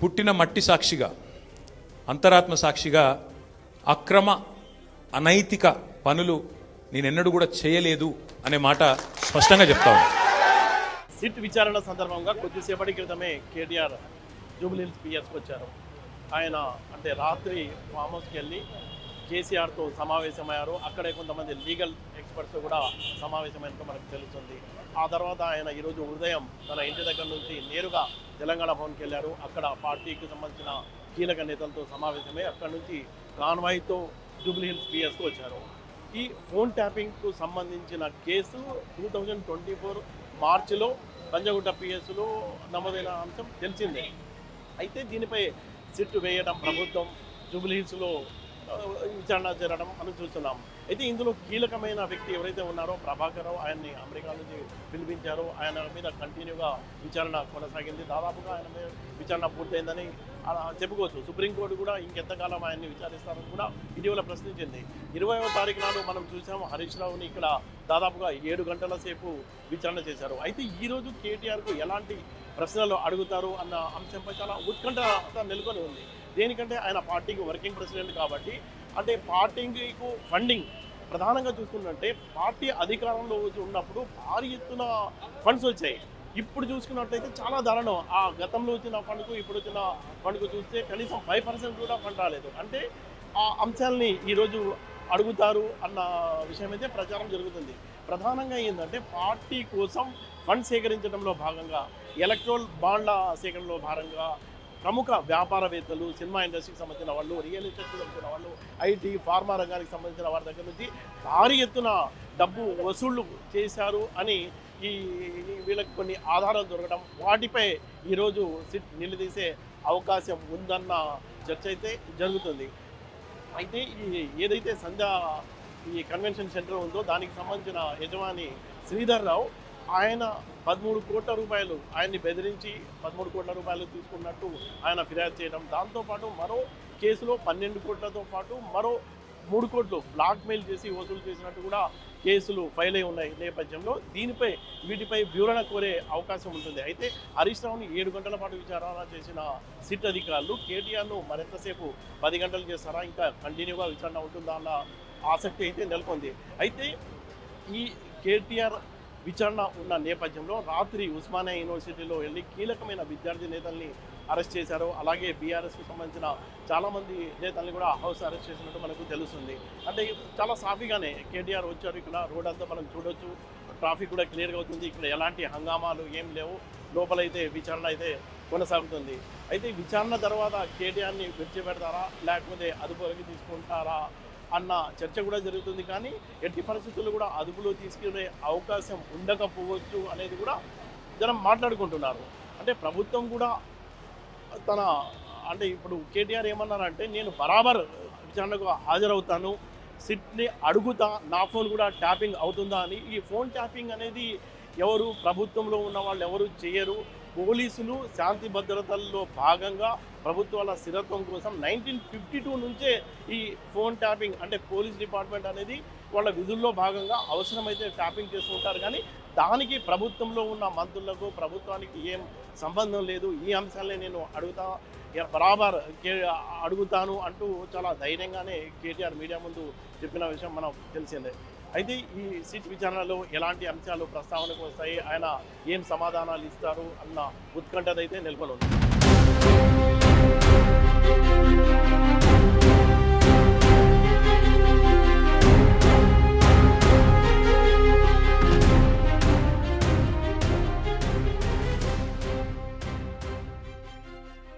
పుట్టిన మట్టి సాక్షిగా అంతరాత్మ సాక్షిగా అక్రమ అనైతిక పనులు నేనెన్నడూ కూడా చేయలేదు అనే మాట స్పష్టంగా చెప్తాను సిట్ విచారణ సందర్భంగా కొద్దిసేపటి క్రితమే కేటీఆర్ జూబ్లీహిల్స్ పిఎస్కి వచ్చారు. ఆయన అంటే రాత్రి ఫామ్ హౌస్కి వెళ్ళి కేసీఆర్తో సమావేశమయ్యారు. అక్కడే కొంతమంది లీగల్ ఎక్స్పర్ట్స్ కూడా సమావేశమైనట్టు మనకు తెలుస్తుంది. ఆ తర్వాత ఆయన ఈరోజు ఉదయం తన ఇంటి దగ్గర నుంచి నేరుగా తెలంగాణ భవన్కి వెళ్ళారు. అక్కడ పార్టీకి సంబంధించిన కీలక నేతలతో సమావేశమై అక్కడ నుంచి కాన్వాయ్తో జూబ్లీహిల్స్ పిఎస్కి వచ్చారు. ఈ ఫోన్ ట్యాపింగ్కు సంబంధించిన case two thousand twenty four మార్చిలో పంజగుట్ట పిఎస్లో నమోదైన అంశం తెలిసిందే. అయితే దీనిపై సిట్ వేయడం ప్రభుత్వం జూబ్లీహిల్స్లో విచారణ జరగడం మనం చూస్తున్నాం అయితే ఇందులో కీలకమైన వ్యక్తి ఎవరైతే ఉన్నారో ప్రభాకర్ ఆయన్ని అమెరికా నుంచి పిలిపించారో. ఆయన మీద కంటిన్యూగా విచారణ కొనసాగింది. దాదాపుగా ఆయన మీద విచారణ పూర్తయిందని చెప్పుకోవచ్చు. సుప్రీంకోర్టు కూడా ఇంకెంతకాలం ఆయన్ని విచారిస్తారని కూడా ఇటీవల ప్రశ్నించింది. ఇరవైవ తారీఖు నాడు మనం చూసాము హరీష్ రావుని ఇక్కడ దాదాపుగా ఏడు గంటల సేపు విచారణ చేశారు. అయితే ఈరోజు కేటీఆర్కు ఎలాంటి ప్రశ్నలు అడుగుతారు అన్న అంశంపై చాలా ఉత్కంఠ నెలకొని ఉంది. దేనికంటే ఆయన పార్టీకి వర్కింగ్ ప్రెసిడెంట్ కాబట్టి అంటే పార్టీకి ఫండింగ్ ప్రధానంగా చూసుకున్నట్టే పార్టీ అధికారంలో ఉన్నప్పుడు భారీ ఎత్తున ఫండ్స్ వచ్చాయి. ఇప్పుడు చూసుకున్నట్లయితే చాలా దారుణం. ఆ గతంలో వచ్చిన ఫండ్కు ఇప్పుడు వచ్చిన ఫండ్కు చూస్తే కనీసం ఫైవ్ పర్సెంట్ కూడా ఫండ్ రాలేదు. అంటే ఆ అంశాలని ఈరోజు అడుగుతారు అన్న విషయం అయితే ప్రచారం జరుగుతుంది. ప్రధానంగా ఏంటంటే పార్టీ కోసం ఫండ్ సేకరించడంలో భాగంగా ఎలక్ట్రోల్ బాండ్ల సేకరణలో భాగంగా ప్రముఖ వ్యాపారవేత్తలు సినిమా ఇండస్ట్రీకి సంబంధించిన వాళ్ళు రియల్ ఎస్టేట్కి సంబంధించిన వాళ్ళు ఐటీ ఫార్మా రంగానికి సంబంధించిన వారి దగ్గర నుంచి భారీ ఎత్తున డబ్బు వసూళ్ళు చేశారు అని ఈ వీళ్ళకి కొన్ని ఆధారాలు దొరకడం వాటిపై ఈరోజు సిట్ నిలదీసే అవకాశం ఉందన్న చర్చ అయితే జరుగుతుంది. అయితే ఈ ఏదైతే సంధ్య ఈ కన్వెన్షన్ సెంటర్ ఉందో దానికి సంబంధించిన యజమాని శ్రీధర్ రావు ఆయన పదమూడు కోట్ల రూపాయలు ఆయన్ని బెదిరించి పదమూడు కోట్ల రూపాయలు తీసుకున్నట్టు ఆయన ఫిర్యాదు చేయడం. దాంతోపాటు మరో కేసులో పన్నెండు కోట్లతో పాటు మరో మూడు కోట్లు బ్లాక్మెయిల్ చేసి వసూలు చేసినట్టు కూడా కేసులు ఫైల్ అయి ఉన్నాయి. నేపథ్యంలో దీనిపై వీటిపై వివరణ కోరే అవకాశం ఉంటుంది. అయితే హరీష్ రావుని ఏడు గంటల పాటు విచారణ చేసిన సిట్ అధికారులు కేటీఆర్ను మరింతసేపు పది గంటలు చేస్తారా? ఇంకా కంటిన్యూగా విచారణ ఉంటుందా? అన్న ఆసక్తి అయితే నెలకొంది. అయితే ఈ కేటీఆర్ విచారణ ఉన్న నేపథ్యంలో రాత్రి ఉస్మానియా యూనివర్సిటీలో వెళ్ళి కీలకమైన విద్యార్థి నేతల్ని అరెస్ట్ చేశారు. అలాగే బీఆర్ఎస్కి సంబంధించిన చాలామంది నేతల్ని కూడా హౌస్ అరెస్ట్ చేసినట్టు మనకు తెలుస్తుంది. అంటే చాలా సాఫీగానే కేటీఆర్ వచ్చారు. ఇక్కడ రోడ్ అంతా మనం చూడొచ్చు. ట్రాఫిక్ కూడా క్లియర్గా అవుతుంది. ఇక్కడ ఎలాంటి హంగామాలు ఏం లేవు. లోపలైతే విచారణ అయితే కొనసాగుతుంది. అయితే విచారణ తర్వాత కేటీఆర్ని విడిచిపెడతారా? లేకపోతే అదుపులోకి తీసుకుంటారా? అన్న చర్చ కూడా జరుగుతుంది. కానీ ఎట్టి పరిస్థితుల్లో కూడా అదుపులో తీసుకునే అవకాశం ఉండకపోవచ్చు అనేది కూడా జనం మాట్లాడుకుంటున్నారు. అంటే ప్రభుత్వం కూడా తన అంటే ఇప్పుడు కేటీఆర్ ఏమన్నారంటే నేను బరాబర్ విచారణకు హాజరవుతాను. సిట్ని అడుగుతా. నా ఫోన్ కూడా ట్యాపింగ్ అవుతుందా అని. ఈ ఫోన్ ట్యాపింగ్ అనేది ఎవరు ప్రభుత్వంలో ఉన్న వాళ్ళు ఎవరు చేయరు. పోలీసులు శాంతి భద్రతల్లో భాగంగా ప్రభుత్వాల స్థిరత్వం కోసం నైన్టీన్ ఫిఫ్టీ టూ నుంచే ఈ ఫోన్ ట్యాపింగ్ అంటే పోలీస్ డిపార్ట్మెంట్ అనేది వాళ్ళ విధుల్లో భాగంగా అవసరమైతే ట్యాపింగ్ చేసుకుంటారు కానీ దానికి ప్రభుత్వంలో ఉన్న మంత్రులకు ప్రభుత్వానికి ఏం సంబంధం లేదు. ఈ అంశాలే నేను అడుగుతా బరాబర్ అడుగుతాను అంటూ చాలా ధైర్యంగానే కేటీఆర్ మీడియా ముందు చెప్పిన విషయం మనం తెలిసిందే. అయితే ఈ సిట్ విచారణలో ఎలాంటి అంశాలు ప్రస్తావనకు వస్తాయి? ఆయన ఏం సమాధానాలు ఇస్తారు? అన్న ఉత్కంఠత అయితే నెలకొని ఉంది